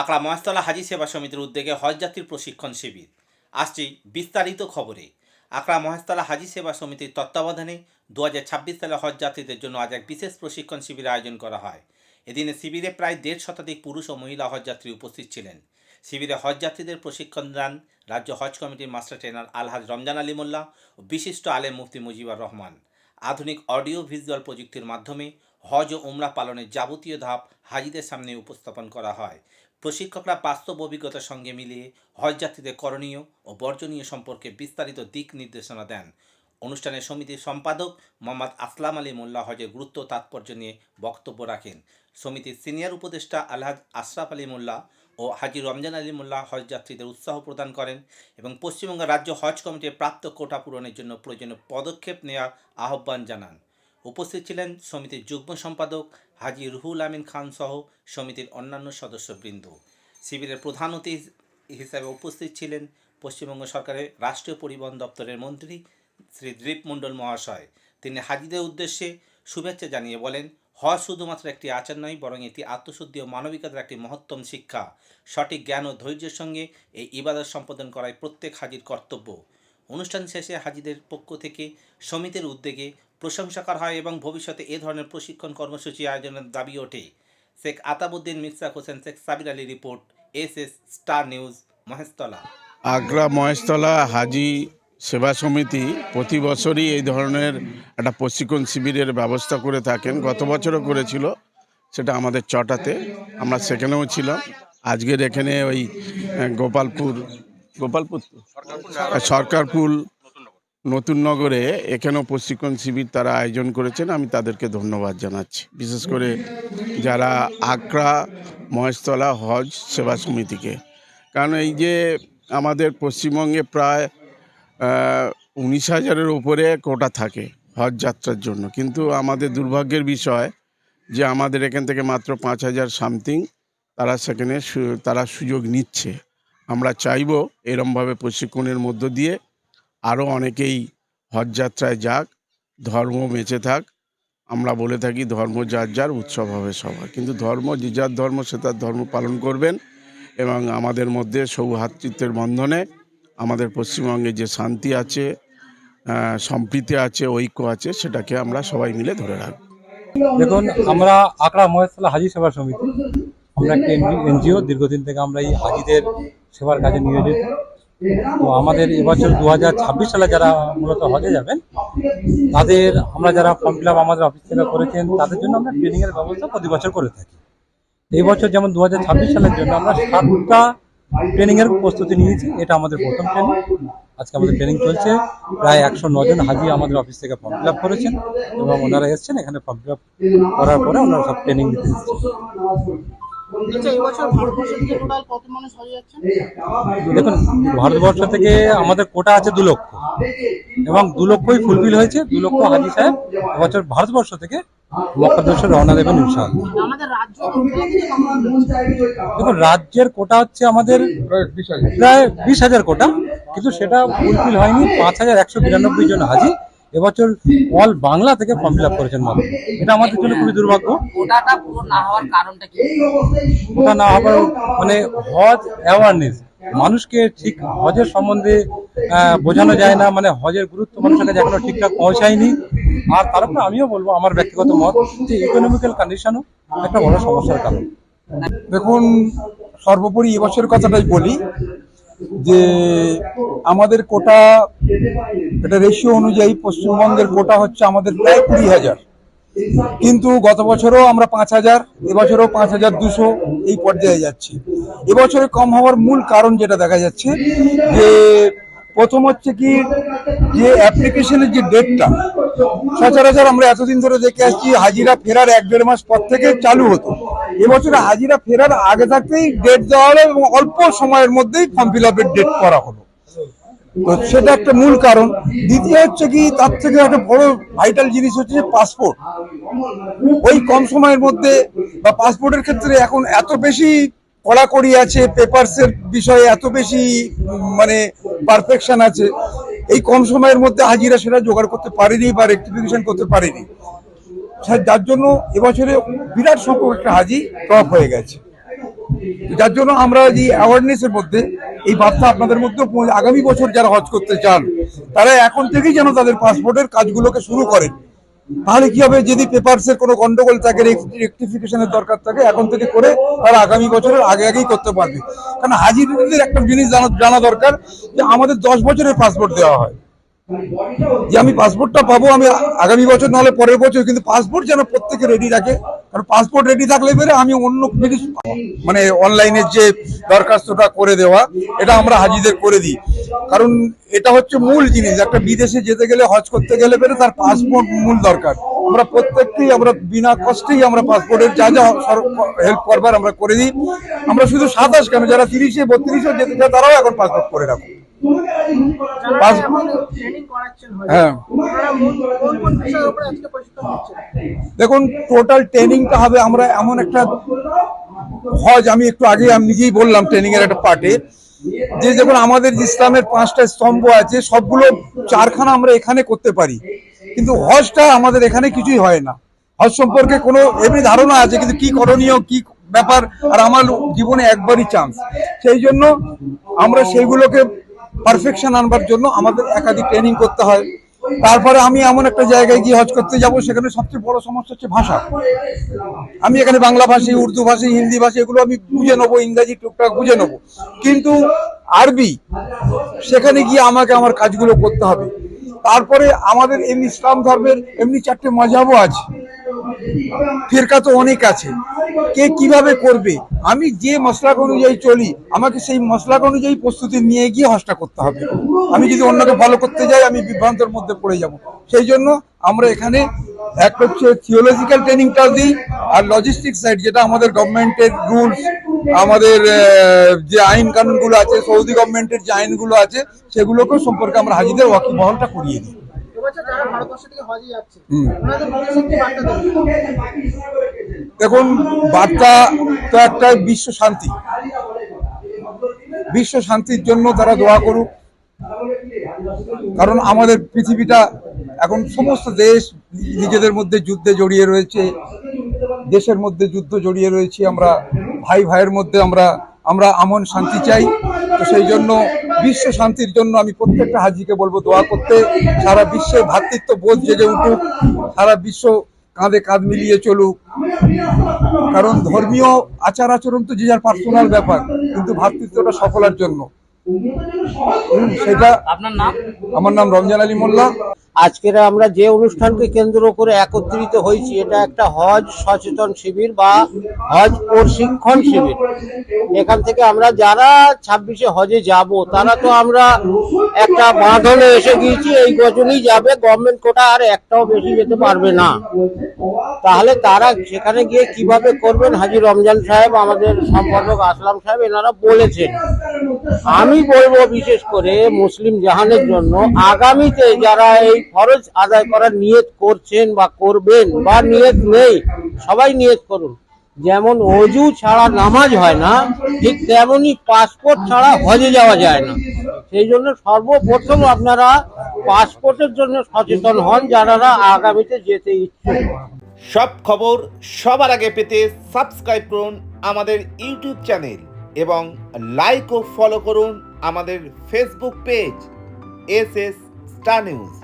আকড়া মহেশতলা হাজি সেবা সমিতির উদ্যোগে হজযাত্রীর প্রশিক্ষণ শিবির। আসছি বিস্তারিত খবরে। আকড়া মহেশতলা হাজি সেবা সমিতির তত্ত্বাবধানে দু ছাব্বিশ সালে হজযাত্রীদের জন্য আজ এক বিশেষ প্রশিক্ষণ শিবির আয়োজন করা হয়। এদিনে শিবিরে প্রায় দেড় শতাধিক পুরুষ ও মহিলা হজযাত্রী উপস্থিত ছিলেন। শিবিরে হজযাত্রীদের প্রশিক্ষণ দেন রাজ্য হজ কমিটির মাস্টার ট্রেনার আলহাজ রমজান আলী মোল্লা ও বিশিষ্ট আলেম মুফতি মুজিবুর রহমান। আধুনিক অডিও ভিজুয়াল প্রযুক্তির মাধ্যমে হজ ও উমরা পালনের যাবতীয় ধাপ হাজিদের সামনে উপস্থাপন করা হয়। প্রশিক্ষকরা বাস্তব অভিজ্ঞতার সঙ্গে মিলিয়ে হজযাত্রীদের করণীয় ও বর্জনীয় সম্পর্কে বিস্তারিত দিক নির্দেশনা দেন। অনুষ্ঠানে সমিতির সম্পাদক মোহাম্মদ আসলাম আলী মোল্লা হজের গুরুত্ব তাৎপর্য নিয়ে বক্তব্য রাখেন। সমিতির সিনিয়র উপদেষ্টা আলহাজ আশরাফ আলী মোল্লা ও হাজি রমজান আলী মোল্লা হজযাত্রীদের উৎসাহ প্রদান করেন এবং পশ্চিমবঙ্গ রাজ্য হজ কমিটির প্রাপ্ত কোটা পূরণের জন্য প্রয়োজনীয় পদক্ষেপ নেওয়ার আহ্বান জানান। উপস্থিত ছিলেন সমিতির যুগ্ম সম্পাদক হাজি রুহুল আমিন খান সহ সমিতির অন্যান্য সদস্যবৃন্দ। শিবিরের প্রধান অতিথি হিসাবে উপস্থিত ছিলেন পশ্চিমবঙ্গ সরকারের রাষ্ট্রীয় পরিবহন দপ্তরের মন্ত্রী শ্রী দীপ মণ্ডল মহাশয়। তিনি হাজিদের উদ্দেশ্যে শুভেচ্ছা জানিয়ে বলেন, হজ শুধুমাত্র একটি আচার নয়, বরং এটি আত্মশুদ্ধি ও মানবিকতার একটি মহত্তম শিক্ষা। সঠিক জ্ঞান ও ধৈর্যের সঙ্গে এই ইবাদত সম্পাদন করাই প্রত্যেক হাজির কর্তব্য। অনুষ্ঠান শেষে হাজিদের পক্ষ থেকে সমিতির উদ্যোগে প্রশংসা করা হয় এবং ভবিষ্যতে এ ধরনের প্রশিক্ষণ কর্মসূচি আয়োজনের দাবি ওঠে। Sheikh Atabuddin, Mirza Hossain, Sheikh Sabir Ali report S S Star News, Maheshtala. Agra Maheshtala হাজি সেবা সমিতি প্রতি বছরই এই ধরনের একটা প্রশিক্ষণ শিবিরের ব্যবস্থা করে থাকেন। গত বছরও করেছিল, সেটা আমাদের চটাতে। আমরা সেখানেও ছিলাম। আজকের এখানে ওই গোপালপুর গোপালপুর তো? সরকারপুর নতুন নগরে এখানেও প্রশিক্ষণ শিবির তারা আয়োজন করেছেন, আমি তাদেরকে ধন্যবাদ জানাচ্ছি। বিশেষ করে যারা আগ্রা মহেশতলা, হজ সেবা সমিতিকে। কারণ এই যে আমাদের পশ্চিমবঙ্গে প্রায় উনিশ হাজারের উপরে কোটা থাকে হজ যাত্রার জন্য। কিন্তু আমাদের দুর্ভাগ্যের বিষয় যে আমাদের এখান থেকে মাত্র পাঁচ হাজার সামথিং তারা সেখানে তারা সুযোগ নিচ্ছে। আমরা চাইব এরমভাবে প্রশিক্ষণের মধ্য দিয়ে আরও অনেকেই হজযাত্রায় যাক, ধর্ম বেঁচে থাক। আমরা বলে থাকি, ধর্ম যার যার উৎসব হবে সবার। কিন্তু ধর্ম, যে যার ধর্ম, সে তার ধর্ম পালন করবেন এবং আমাদের মধ্যে সৌহাতৃত্বের বন্ধনে আমাদের পশ্চিমবঙ্গে যে শান্তি আছে সম্প্রীতি আছে, ঐক্য আছে, সেটাকে আমরা সবাই মিলে ধরে রাখব। দেখুন, আমরা আকড়া মহেশতলা হাজি সেবা সমিতি। আমরা একটি এনজিও, দীর্ঘদিন থেকে আমরা এই হাজিদের সেবার কাজে নিয়োজিত। তো আমাদের এবছর দু হাজার ছাব্বিশ সালে যারা মূলত হজে যাবেন, তাদের আমরা যারা ফর্ম ফিল আমাদের অফিস থেকে করেছেন, তাদের জন্য আমরা ট্রেনিং এর ব্যবস্থা প্রতি বছর করে থাকি। এই বছর যেমন দু হাজার ছাব্বিশ সালের জন্য আমরা সাতটা ট্রেনিং এর প্রস্তুতি নিয়েছি, এটা আমাদের প্রথম ট্রেনিং আজকে আমাদের ট্রেনিং চলছে, প্রায় একশো জন হাজি আমাদের অফিস থেকে ফর্ম ফিল করেছেন এবং ওনারা এসেছেন, এখানে ফর্ম ফিল করার পরে ওনারা সব ট্রেনিং দিতে আচ্ছা দেখুন ভারতবর্ষ থেকে আমাদের কোটা আছে দু লক্ষ। এবং দু লক্ষই ফুলফিল হয়েছে দু লক্ষ হাজি সাহেব। এবছর ভারতবর্ষ থেকে মক্কাদেশে রওনা দেবেন হচ্ছে? দেখুন রাজ্যের কোটা হচ্ছে আমাদের প্রায় বিশ হাজার কোটা কিন্তু সেটা ফুলফিল হয়নি। পাঁচ হাজার একশো বিরানব্বই জন হাজি এবছর অল বাংলা থেকে ফর্ম ফিল আপ করেছেন মাত্র এটা আমাদের জন্য খুবই দুর্ভাগ্য। কোটাটা পুরো না হওয়ার কারণটা কি? ওটা না হবার মানে হজ অ্যাওয়ারনেস মানুষকে ঠিক হজের সম্বন্ধে আহ, বোঝানো যায় না। মানে হজের গুরুত্ব মানুষের কাছে এখনও ঠিকঠাক পৌঁছায়নি। আর তার তারপরে আমিও বলব আমার ব্যক্তিগত মত যে ইকোনমিক্যাল কন্ডিশনও একটা বড় সমস্যার কারণ। দেখুন সর্বোপরি এবছরের কথাটাই বলি যে আমাদের কোটা এটা রেশিও অনুযায়ী পশ্চিমবঙ্গের কোটা হচ্ছে আমাদের প্রায় কুড়ি হাজার। কিন্তু গত বছরও আমরা পাঁচ হাজার, এবছরও পাঁচ হাজার দুশো এই পর্যায়ে যাচ্ছি। এবছরে কম হওয়ার মূল কারণ যেটা দেখা যাচ্ছে যে প্রথম হচ্ছে কি যে অ্যাপ্লিকেশনের যে ডেটটা সচরাচর আমরা এতদিন ধরে দেখে আসছি হাজিরা ফেরার এক দেড় মাস পর থেকে চালু হতো। এবছরে হাজিরা ফেরার আগে থাকতেই ডেট দেওয়া হলো এবং অল্প সময়ের মধ্যেই ফর্ম ফিল আপের ডেট করা হলো। তো সেটা একটা মূল কারণ। দ্বিতীয় হচ্ছে কি, তার থেকে একটা বড় ভাইটাল জিনিস হচ্ছে পাসপোর্ট ওই কম সময়ের মধ্যে বা পাসপোর্টের ক্ষেত্রে এখন এত বেশি কড়াকড়ি আছে পেপারসের বিষয়ে এত বেশি মানে পারফেকশন আছে। এই কম সময়ের মধ্যে হাজিরা সেটা জোগাড় করতে পারেনি বা রেক্টিফিকেশন করতে পারেনি। যার জন্য এবছরে বিরাট সংখ্যক একটা হাজি ড্রপ হয়ে গেছে। যার জন্য আমরা এই অ্যাওয়ারনেসের মধ্যে এই বার্তা আপনাদের মধ্যে আগামী বছর যারা হজ করতে চান, তারা এখন থেকেই যেন তাদের পাসপোর্টের কাজগুলোকে শুরু করেন। তাহলে কি হবে? যদি পেপারসের কোনো গন্ডগোল থাকে রেক্টিফিকেশনের দরকার থাকে, এখন থেকে করে তারা আগামী বছরের আগে আগেই করতে পারবে। কারণ হাজিরদের একটা জিনিস জানা জানা দরকার যে আমাদের দশ বছরের পাসপোর্ট দেওয়া হয়। যে আমি পাসপোর্টটা পাবো, আমি আগামী বছর, নাহলে পরের বছর, কিন্তু পাসপোর্ট যেন প্রত্যেকে রেডি রাখে। কারণ পাসপোর্ট রেডি থাকলে পরে আমি অন্য জিনিস মানে অনলাইনের যে দরখাস্তটা করে দেওয়া, এটা আমরা হাজিদের করে দিই। কারণ এটা হচ্ছে মূল জিনিস। একটা বিদেশে যেতে গেলে, হজ করতে গেলে পরে তার পাসপোর্ট মূল দরকার। আমরা প্রত্যেককেই, আমরা বিনা কষ্টেই আমরা পাসপোর্টের যা যা হেল্প করবার আমরা করে দিই। আমরা শুধু সাতাশ কেন? যারা তিরিশে বত্রিশে যেতে চায়, তারাও এখন পাসপোর্ট করে রাখো হ্যাঁ। দেখুন টোটাল ট্রেনিংটা হবে আমরা এমন একটা হজ আমি একটু আগে আমি নিজেই বললাম ট্রেনিং এর একটা পার্টে। যে দেখুন আমাদের ইসলামের পাঁচটা স্তম্ভ আছে সবগুলো চারখানা আমরা এখানে করতে পারি। কিন্তু হজটা আমাদের এখানে কিছুই হয় না। হজ সম্পর্কে কোনো এমনি ধারণা আছে কিন্তু কি করণীয় কি ব্যাপার আর আমার জীবনে একবারই চান্স সেই জন্য আমরা সেইগুলোকে পারফেকশন আনবার জন্য আমাদের একাধিক ট্রেনিং করতে হয়। তারপরে আমি এমন একটা জায়গায় গিয়ে হজ করতে যাব, সেখানে সবচেয়ে বড় সমস্যা হচ্ছে ভাষা। আমি এখানে বাংলা ভাষী, উর্দু ভাষী, হিন্দি ভাষী, এগুলো আমি বুঝে নেব, ইংরাজি, টুকটাক বুঝে নেব। কিন্তু আরবি, সেখানে গিয়ে আমাকে আমার কাজগুলো করতে হবে। তারপরে আমাদের এমনি ইসলাম ধর্মের এমনি চারটে মজাবও আছে। ফিরকা তো অনেক আছে। কে কীভাবে করবে? আমি যে মশলাক অনুযায়ী চলি আমাকে সেই মশলাক অনুযায়ী প্রস্তুতি নিয়ে গিয়ে হজটা করতে হবে। আমি যদি অন্যকে ফলো করতে যাই আমি বিভ্রান্তের মধ্যে পড়ে যাব। সেই জন্য আমরা এখানে এক হচ্ছে থিওলজিক্যাল ট্রেনিংটা দিই আর লজিস্টিক সাইড যেটা আমাদের গভর্নমেন্টের রুলস আমাদের যে আইন কানুনগুলো আছে সৌদি গভর্নমেন্টের যে আইনগুলো আছে সেগুলোকেও সম্পর্কে আমরা হাজিদের ওয়াকিবহলটা করিয়ে দিই। যারা ভারতবর্ষ থেকে হজে যাচ্ছে হুম। ওনাদের দেখুন, বার্তা তো একটা বিশ্ব শান্তি। বিশ্ব শান্তির জন্য তারা দোয়া করুক। কারণ আমাদের পৃথিবীটা এখন সমস্ত দেশ নিজেদের মধ্যে যুদ্ধে জড়িয়ে রয়েছে। দেশের মধ্যে যুদ্ধ জড়িয়ে রয়েছে। আমরা ভাই ভাইয়ের মধ্যে আমরা আমরা আমন শান্তি চাই। তো সেই জন্য বিশ্ব শান্তির জন্য আমি প্রত্যেকটা হাজিকে বলব দোয়া করতে। সারা বিশ্বে ভ্রাতৃত্ব বোধ জেগে উঠুক। সারা বিশ্ব কাঁধে কাঁধ মিলিয়ে চলুক। কারণ ধর্মীয় আচার আচরণ তো যে যার পার্সোনাল ব্যাপার, কিন্তু ভ্রাতৃত্বটা সকলের জন্য। সেটা আপনার নাম? আমার নাম রমজান আলী মোল্লা। আজকের আমরা যে অনুষ্ঠানকে কেন্দ্র করে একত্রিত হয়েছি এটা একটা হজ সচেতন শিবির বা হজ প্রশিক্ষণ শিবির। এখান থেকে আমরা যারা ছাব্বিশে হজে যাব তারা তো আমরা একটা বাঁধনে এসে গিয়েছি এই বছরই যাবে গভর্নমেন্ট কোটা আর একটাও বেশি যেতে পারবে না। তাহলে তারা সেখানে গিয়ে কীভাবে করবেন? হাজি রমজান সাহেব আমাদের সম্পাদক আসলাম সাহেব এনারা বলেছেন। আমি বলব বিশেষ করে মুসলিম জাহানের জন্য, আগামীতে যারা এই ফরজ আদায় করার নিয়ত করছেন বা করবেন বা নিয়ত নেই, সবাই নিয়ত করুন। যেমন অজু ছাড়া নামাজ হয় না, ঠিক তেমনই পাসপোর্ট ছাড়া হজে যাওয়া যায় না। সেই জন্য সর্বপ্রথম আপনারা পাসপোর্টের জন্য সচেতন হন, যারা আগামীতে যেতে ইচ্ছুক। সব খবর সবার আগে পেতে সাবস্ক্রাইব করুন আমাদের ইউটিউব চ্যানেল। এবং লাইক ও ফলো করুন আমাদের Facebook page S S Star News